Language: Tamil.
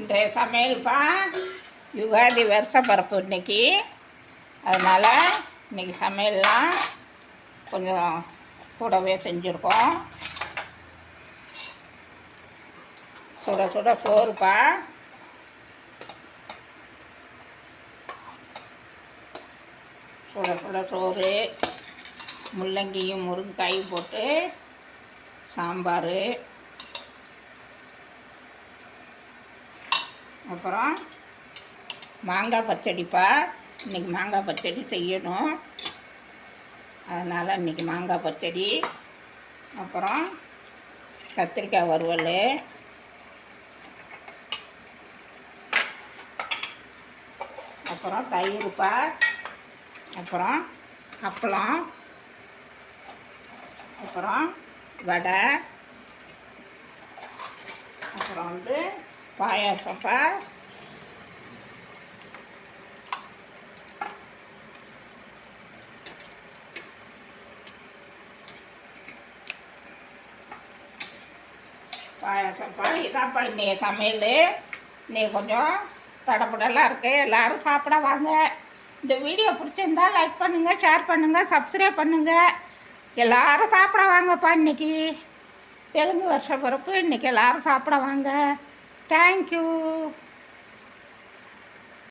இன்றைய சமையல்ப்பா யுகாதி வருஷ பரப்பு இன்னைக்கு. அதனால் இன்னைக்கு சமையல்லாம் கொஞ்சம் கூடவே செஞ்சுருக்கோம். சுட சுட சோறுப்பா சுட சுட சோறு முள்ளங்கியும் முருங்கைக்காயும் போட்டு சாம்பார். அப்புறம் மாங்காய் பச்சடிப்பா. இன்றைக்கி மாங்காய் பச்சடி செய்யணும். அதனால் இன்றைக்கி மாங்காய் பச்சடி. அப்புறம் கத்திரிக்காய் வறுவல். அப்புறம் தயிர்ப்பா. அப்புறம் அப்பளம். அப்புறம் வடை. அப்புறம் வந்து பாயாசப்பா பாயாசப்பா இதான்ப்பா நீ சமையல் நீ கொஞ்சம் தடப்படலாம் இருக்கு. எல்லாரும் சாப்பிட வாங்க. இந்த வீடியோ பிடிச்சிருந்தா லைக் பண்ணுங்கள் ஷேர் பண்ணுங்கள் சப்ஸ்கிரைப் பண்ணுங்கள் எல்லாரும் சாப்பிட வாங்கப்பா இன்னைக்கு. தெலுங்கு வருஷ பிறப்பு. இன்னைக்கு எல்லாரும் சாப்பிட வாங்க. Thank you.